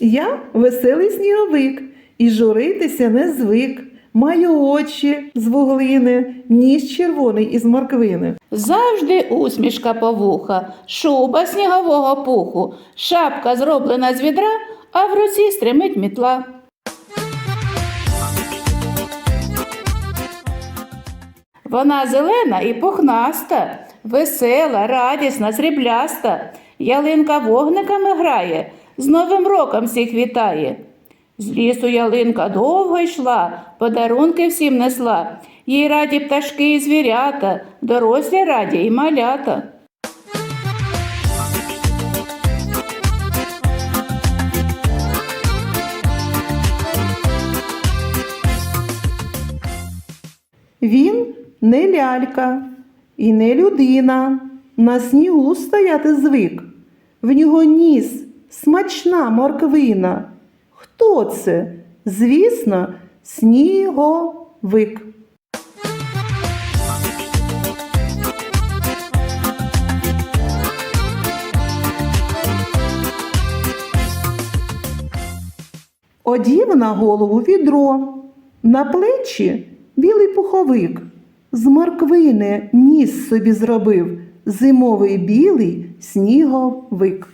Я веселий сніговик і журитися не звик. Маю очі з вуглини, ніс червоний із морквини. Завжди усмішка по вуха, шуба снігового пуху, шапка зроблена з відра, а в руці стримить мітла. Вона зелена і пухнаста, весела, радісна, срібляста. Ялинка вогниками грає, з Новим роком всіх вітає. З лісу ялинка довго йшла, подарунки всім несла. Їй раді пташки і звірята, дорослі раді і малята. Він не лялька і не людина. На снігу стояти звик. В нього ніс смачна морквина. Хто це? Звісно, сніговик. Одів на голову відро, на плечі білий пуховик. З морквини ніс собі зробив зимовий білий сніговик.